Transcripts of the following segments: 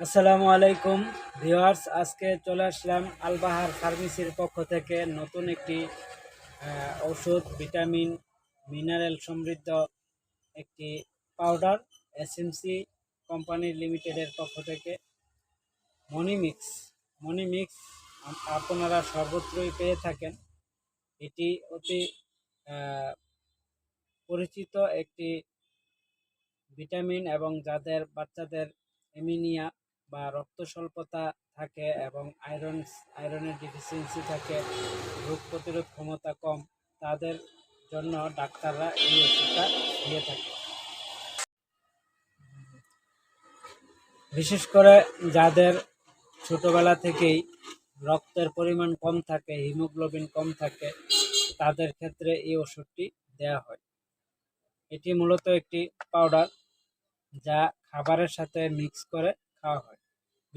আসসালামু আলাইকুম। ভিওয়ার্স আজকে চলে আসলাম আলবাহার ফার্মেসির পক্ষ থেকে নতুন একটি ওষুধ, ভিটামিন, মিনারেল সমৃদ্ধ একটি পাউডার এসএমসি কোম্পানি লিমিটেডের পক্ষ থেকে। মনিমিক্স মনিমিক্স আপ- আপনারা সর্বত্রই পেয়ে থাকেন। এটি অতি পরিচিত একটি ভিটামিন এবং যাদের বাচ্চাদের এমিনিয়া বা রক্ত স্বল্পতা থাকে এবং আয়রন আয়রনের ডিফিসিয়েন্সি থাকে, রোগ প্রতিরোধ ক্ষমতা কম, তাদের জন্য ডাক্তাররা এই ওষুধটা দিয়ে থাকে। বিশেষ করে যাদের ছোটবেলা থেকেই রক্তের পরিমাণ কম থাকে, হিমোগ্লোবিন কম থাকে, তাদের ক্ষেত্রে এই ওষুধটি দেওয়া হয়। এটি মূলত একটি পাউডার যা খাবারের সাথে মিক্স করে খাওয়া হয়।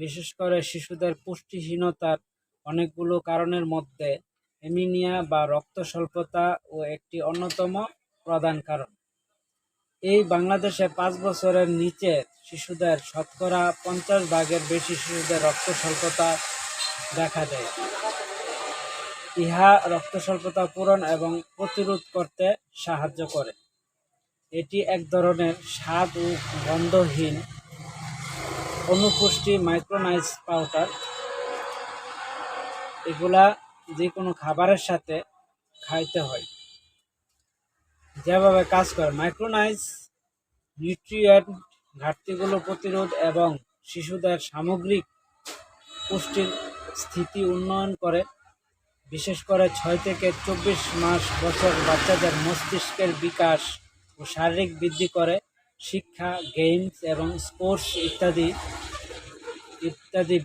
বিশেষ করে শিশুদের পুষ্টিহীনতার অনেকগুলো কারণের মধ্যে এমিনিয়া বা রক্ত স্বল্পতা ও একটি অন্যতম প্রধান কারণ। এই বাংলাদেশে পাঁচ বছরের নিচে শিশুদের শতকরা পঞ্চাশ ভাগের বেশি শিশুদের রক্ত স্বল্পতা দেখা দেয়। ইহা রক্ত স্বল্পতা পূরণ এবং প্রতিরোধ করতে সাহায্য করে। এটি এক ধরনের স্বাদ ও গন্ধহীন অনুপুষ্টি মাইক্রোনাইজ পাউডার। এগুলা যে কোনো খাবারের সাথে খাইতে হয়। যেভাবে কাজ করে, মাইক্রোনাইজ নিউট্রিয়েন্ট ঘাটতিগুলো প্রতিরোধ এবং শিশুদের সামগ্রিক পুষ্টির স্থিতি উন্নয়ন করে, বিশেষ করে ছয় থেকে চব্বিশ মাস বছর বাচ্চাদের মস্তিষ্কের বিকাশ ও শারীরিক বৃদ্ধি করে শিক্ষা, গেমস এবং স্পোর্টস ইত্যাদি ইত্যাদি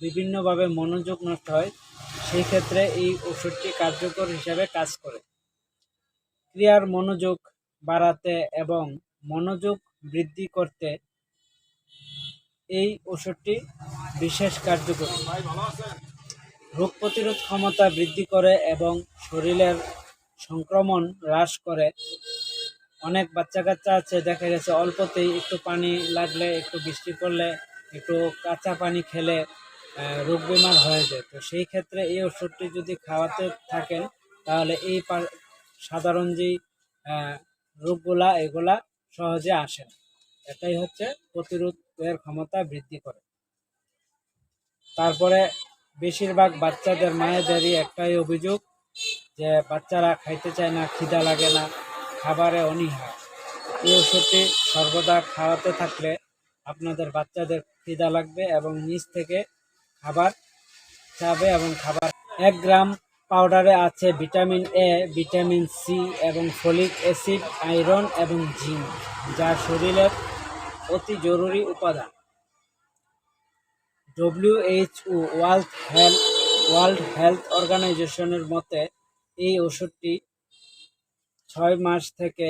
বিভিন্নভাবে মনোযোগ নষ্ট হয়, সেই ক্ষেত্রে এই ওষুধটি কার্যকর হিসাবে কাজ করে। ক্রিয়ার মনোযোগ বাড়াতে এবং মনোযোগ বৃদ্ধি করতে এই ওষুধটি বিশেষ কার্যকরী। রোগ প্রতিরোধ ক্ষমতা বৃদ্ধি করে এবং শরীরের সংক্রমণ হ্রাস করে। অনেক বাচ্চা কাচ্চা আছে, দেখা গেছে অল্পতেই একটু পানি লাগলে, একটু বৃষ্টি পড়লে, একটু কাঁচা পানি খেলে রোগ বেমার হয়ে যায়। তো সেই ক্ষেত্রে এই ওষুধটি যদি খাওয়াতে থাকেন, তাহলে এই সাধারণ যেই রোগগুলা, এগুলা সহজে আসে এটাই হচ্ছে প্রতিরোধের ক্ষমতা বৃদ্ধি করে। তারপরে বেশিরভাগ বাচ্চাদের মায়েদেরই একটাই অভিযোগ যে, বাচ্চারা খাইতে চায় না, খিদা লাগে না খাবারে অনীহা। এই ওষুধটি সর্বদা খাওয়াতে থাকলে আপনাদের বাচ্চাদের খিদা লাগবে এবং নিচ থেকে খাবার চাবে এবং খাবার এক গ্রাম পাউডারে আছে ভিটামিন এ ভিটামিন সি এবং ফলিক অ্যাসিড, আয়রন এবং জিঙ্ক, যা শরীরের অতি জরুরি উপাদান। WHO world health world health অর্গানাইজেশনের মতে, এই ওষুধটি ছয় মাস থেকে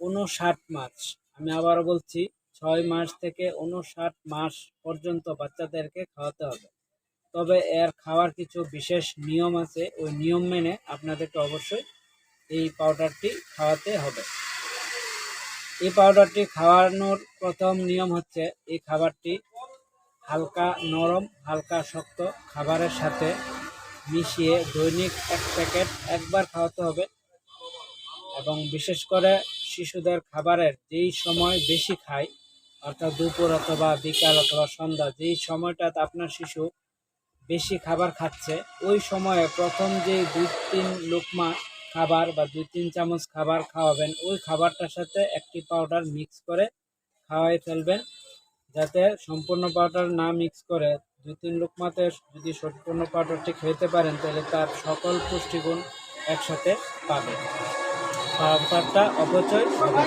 উনষাট মাস। আমি আবারও বলছি, ছয় মাস থেকে উনষাট মাস পর্যন্ত বাচ্চাদেরকে খাওয়াতে হবে। তবে এর খাওয়ার কিছু বিশেষ নিয়ম আছে। ওই নিয়ম মেনে আপনাদেরকে অবশ্যই এই পাউডারটি খাওয়াতে হবে। এই পাউডারটি খাওয়ানোর প্রথম নিয়ম হচ্ছে, এই খাবারটি হালকা নরম, হালকা শক্ত খাবারের সাথে মিশিয়ে দৈনিক এক প্যাকেট একবার খাওয়াতে হবে। এবং বিশেষ করে শিশুদের খাবারের যেই সময় বেশি খায়, অর্থাৎ দুপুর অথবা বিকাল অথবা সন্ধ্যা, যেই সময়টাতে আপনার শিশু বেশি খাবার খাচ্ছে, ওই সময়ে প্রথম যে দুই তিন লোকমা খাবার বা দুই তিন চামচ খাবার খাওয়াবেন, ওই খাবারটার সাথে একটি পাউডার মিক্স করে খাওয়াই ফেলবেন, যাতে সম্পূর্ণ পাউডার না মিক্স করে দুই তিন লোকমাতে যদি সম্পূর্ণ পাউডারটি খেতে পারেন, তাহলে তার সকল পুষ্টিগুণ একসাথে পাবে পাউডারটা অপচয় হবে।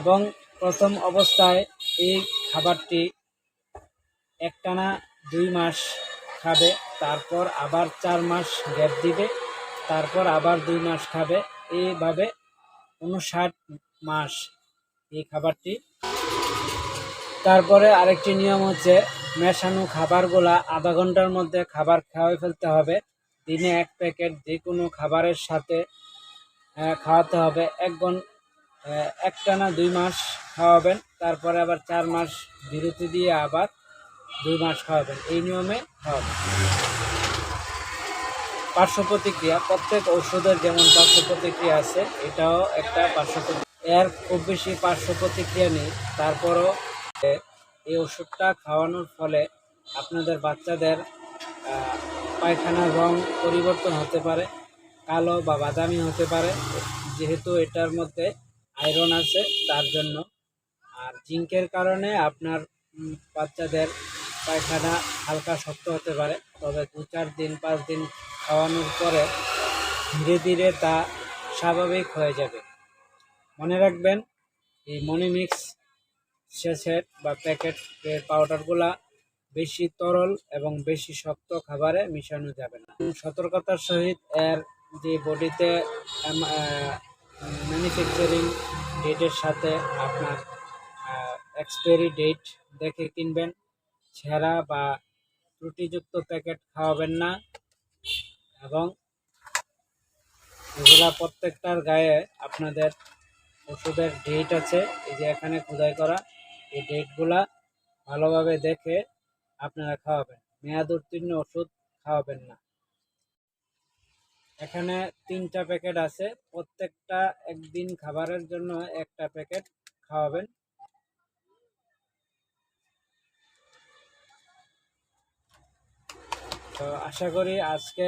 এবং প্রথম অবস্থায় এই খাবারটি একটানা দুই মাস খাবে, তারপর আবার চার মাস গ্যাপ দিবে, তারপর আবার দুই মাস খাবে। এইভাবে উনষাট মাস এই খাবারটি। তারপরে আরেকটি নিয়ম হচ্ছে মেশানো খাবারগুলা আধা ঘণ্টার মধ্যে খাবার খাওয়াই ফেলতে হবে। দিনে এক প্যাকেট যে কোনো খাবারের সাথে খাওয়াতে হবে। এক একটানা দুই মাস খাওয়াবেন, তারপরে আবার চার মাস বিরতি দিয়ে আবার দুই মাস খাওয়াবেন। এই নিয়মে খাওয়াবেন। পার্শ্ব প্রতিক্রিয়া প্রত্যেক ওষুধের যেমন পার্শ্ব প্রতিক্রিয়া আছে, এটাও একটা পার্শ্ব এর খুব বেশি পার্শ্ব প্রতিক্রিয়া নেই, তারপরও এই ওষুধটা খাওয়ানোর ফলে আপনাদের বাচ্চাদের পায়খানার রং পরিবর্তন হতে পারে। কালো বা বাদামি হতে পারে। যেহেতু এটার মধ্যে আয়রন আছে, তার জন্য। আর জিঙ্কের কারণে আপনার বাচ্চাদের পায়খানা হালকা শক্ত হতে পারে। তবে দু চার দিন, পাঁচ দিন খাওয়ানোর পরে ধীরে ধীরে তা স্বাভাবিক হয়ে যাবে। মনে রাখবেন, এই মনিমিক্স সেসেট বা প্যাকেট পাউডারগুলা বেশি তরল এবং বেশি শক্ত খাবারে মিশানো যাবে না। সতর্কতার সহিত এর যে বডিতে ম্যানুফ্যাকচারিং ডেটের সাথে আপনার এক্সপায়ারি ডেট দেখে কিনবেন। ছেঁড়া বা ত্রুটিযুক্ত প্যাকেট খাওয়াবেন না এবং এগুলা প্রত্যেকটার গায়ে আপনাদের ওষুধের ডেট আছে। এই যে এখানে খোদাই করা, এই ডেটগুলা ভালোভাবে দেখে আপনারা খাওয়াবেন। মেয়াদ উত্তীর্ণ ওষুধ খাওয়াবেন না। এখানে তিনটা প্যাকেট আছে। প্রত্যেকটা একদিন খাবারের জন্য একটা প্যাকেট খাওয়াবেন। তো আশা করি আজকে